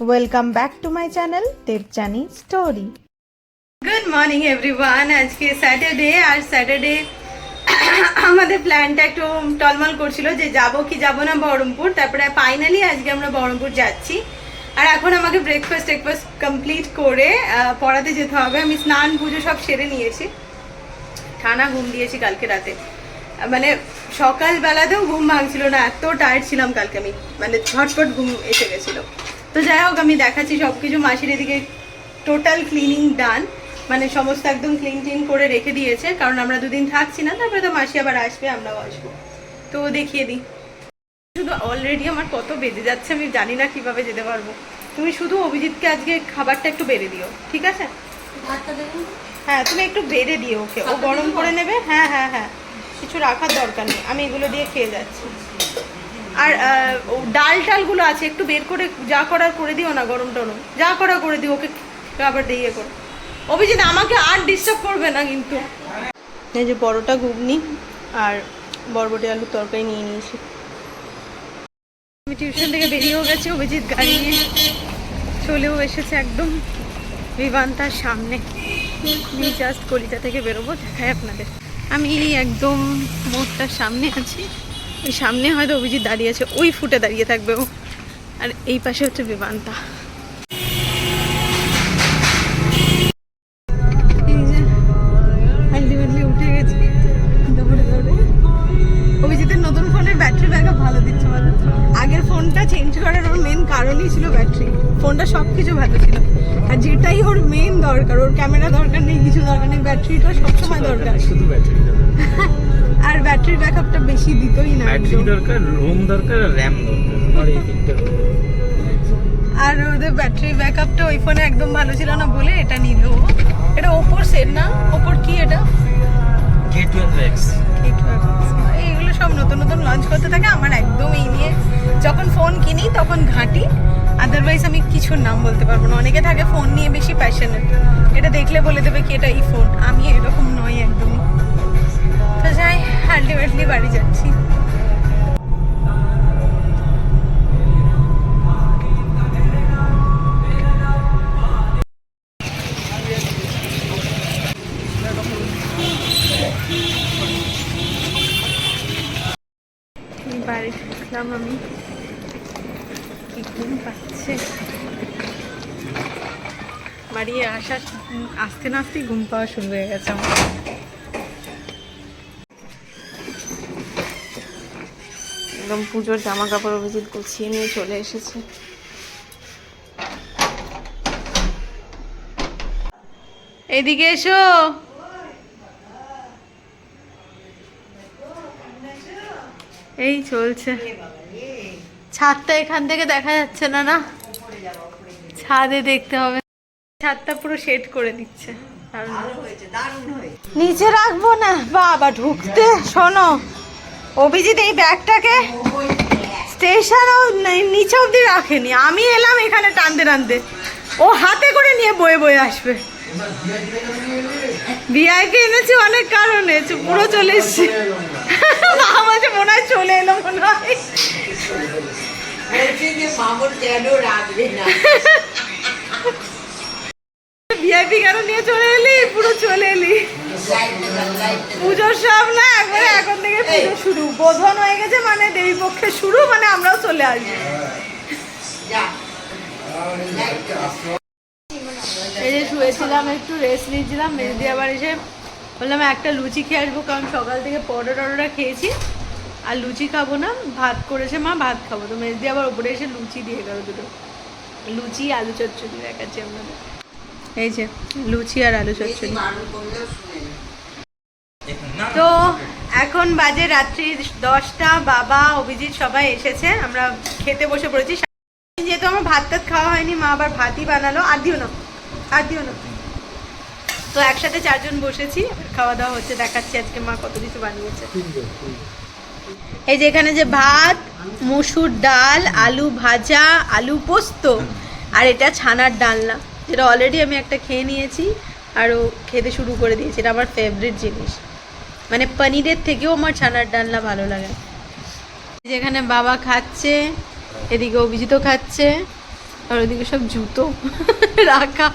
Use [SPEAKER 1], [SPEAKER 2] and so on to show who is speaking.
[SPEAKER 1] Welcome back to my channel Debjani story good morning everyone আজকে Saturday আর Saturday আমাদের প্ল্যানটা একটু টলমল করছিল যে যাব কি যাব না বহরমপুর। তারপরে ফাইনালি আজকে আমরা বহরমপুর যাচ্ছি। আর এখন আমাকে ব্রেকফাস্ট টেকফাস্ট কমপ্লিট করে পড়াতে যেতে হবে। আমি স্নান, পুজো সব সেরে নিয়েছি। টানা ঘুম দিয়েছি কালকে রাতে। মানে সকালবেলাতেও ঘুম ভাঙছিল না, এত টায়ার্ড ছিলাম কালকে আমি। মানে ঝটপট ঘুম এসে গেছিল। তো যাই হোক আমি দেখাচ্ছি সব কিছু মাসির এদিকে টোটাল ক্লিনিং ডান মানে সমস্ত একদম ক্লিন ক্লিন করে রেখে দিয়েছে কারণ আমরা দুদিন থাকছি না তারপরে তো মাসি আবার আসবে আমরাও আসব। তো দেখিয়ে দিই। শুধু অলরেডি আমার কত বেজে যাচ্ছে আমি জানি না কীভাবে যেতে পারব। তুমি শুধু অভিজিৎকে আজকে খাবারটা একটু বেড়ে দিও ঠিক আছে? হ্যাঁ তুমি একটু বেড়ে দিও ওকে। ও গরম করে নেবে। হ্যাঁ হ্যাঁ হ্যাঁ। কিছু রাখার দরকার নেই। আমি এগুলো দিয়ে খেয়ে যাচ্ছি। আর ডাল টালগুলো আছে একটু বের করে যা করার করে দিও না গরম টরম। যা করার করে দিও ওকে আবার দিয়ে করো। অভিজিৎ আমাকে আর ডিস্টার্ব করবে না কিন্তু। এই যে বড়টা ঘুগনি আর বরবটি আলুর তরকারি নিয়ে নিয়েছি। আমি টিউশন থেকে বেরিয়েও গেছি অভিজিৎ গাড়ি নিয়ে চলেও এসেছে একদম বিমানটার সামনে। আমি জাস্ট কলিতা থেকে বেরোবো দেখাই আপনাদের। আমি একদম মোড়টার সামনে আছি। সামনে হয়তো অভিজিৎ দাঁড়িয়ে আছে, ওই ফুটে দাঁড়িয়ে থাকবে ও। আর এই পাশে হচ্ছে অভিজিতের নতুন ফোনের ব্যাটারি ব্যাকআপ ভালো দিচ্ছে বলো। আগের ফোনটা চেঞ্জ করার ওর মেন কারণই ছিল ব্যাটারি ফোনটা সব কিছু ভালো ছিল। আর যেটাই ওর মেন দরকার ওর ক্যামেরা দরকার নেই কিছু দরকার নেই ব্যাটারিটা সবসময় দরকার।
[SPEAKER 2] শুধু ব্যাটারি
[SPEAKER 1] আর ব্যাটারি ব্যাকআপটা বেশি দিতই না
[SPEAKER 2] ব্যাটারি দরকার রোম দরকার আর র্যাম দরকার আর এই তিনটা
[SPEAKER 1] আর ওদের ব্যাটারি ব্যাকআপটা ওই ফোনে একদম ভালো ছিল না বলে এটা নিল। এটা ওপোর সেট না? ওপোর কি এটা?
[SPEAKER 2] কে টুয়েলভ এক্স
[SPEAKER 1] এইগুলো সব নতুন নতুন লঞ্চ করতে থাকে আমার একদম এই নিয়ে যখন ফোন কিনি তখন ঘাঁটি। আদারওয়াইজ আমি কিছুর নাম বলতে পারব না। অনেকে থাকে ফোন নিয়ে বেশি প্যাশনেট এটা দেখলে বলে দেবে কি এটা এই ফোন আমি এরকম নই একদমই। তো যাই আলটিমেটলি বাড়ি যাচ্ছি। বাড়ি ঢুকলাম আমি। ঘুম পাচ্ছে। বাড়ি আসার আসতে না আসতেই ঘুম পাওয়া শুরু হয়ে গেছে আমার। একদম পুজোর জামা কাপড় অভিজিৎ গুছিয়ে নিয়ে চলে এসেছে। এদিকে এসো। এই চলছে। ছাদটা এখান থেকে দেখা যাচ্ছে না না? ছাদে দেখতে হবে। ছাদটা পুরো সেট করে দিচ্ছে নিচে রাখব না। বাবা, ঢুকতে। শোনো, অভিজিৎ এই ব্যাগটাকে স্টেশনও নিচে অবধি রাখেনি। আমি এলাম এখানে টানতে টানতে। ও হাতে করে নিয়ে বয়ে বয়ে আসবে। বিআইকে এনেছি অনেক কারণে, পুরো চলে এসছি। যে
[SPEAKER 3] মামুর কেন রাখবে না।
[SPEAKER 1] ভিআইপি কেন নিয়ে চলে এলি? পুরো চলে এলি। পুজোর সব না একবারে এখন থেকে পুজো শুরু। বোধন হয়ে গেছে মানে দেবী পক্ষে শুরু মানে আমরাও চলে আসব। এই যে শুয়েছিলাম একটু রেস্ট নিয়েছিলাম। মেহেদি আবার এসে বললাম একটা লুচি খেয়ে আসব কারণ সকাল থেকে পরোটা টরোটা খেয়েছি। আর লুচি খাব না, ভাত করেছে মা, ভাত খাব। তো মেহেদি আবার ওপরে এসে লুচি দিয়ে গেল দুটো। লুচি, আলু চচ্চড়ি দেখাচ্ছি আপনাদের। এই যে, লুচি আর আলু চচ্চড়ি। তো এখন বাজে রাত্রি দশটা, বাবা, অভিজিৎ সবাই এসেছে। আমরা খেতে বসে পড়েছি। যেহেতু আমার ভাত টাত খাওয়া হয়নি, মা আবার ভাতই বানালো। আর দিও না, আর দিও না। তো একসাথে চারজন বসেছি, খাওয়া দাওয়া হচ্ছে, দেখাচ্ছি আজকে মা কত কিছু বানিয়েছে। এই যে এখানে যে ভাত, মসুর ডাল, আলু ভাজা, আলু পোস্ত, আর এটা ছানার ডালনা, যেটা অলরেডি আমি একটা খেয়ে নিয়েছি আরও খেতে শুরু করে দিয়েছি। এটা আমার ফেভারিট জিনিস। মানে পনিরের থেকেও আমার ছানার ডালনা ভালো লাগে। যেখানে বাবা খাচ্ছে, এদিকে অভিজিৎও খাচ্ছে, আর ওদিকে সব জুতো রাখা।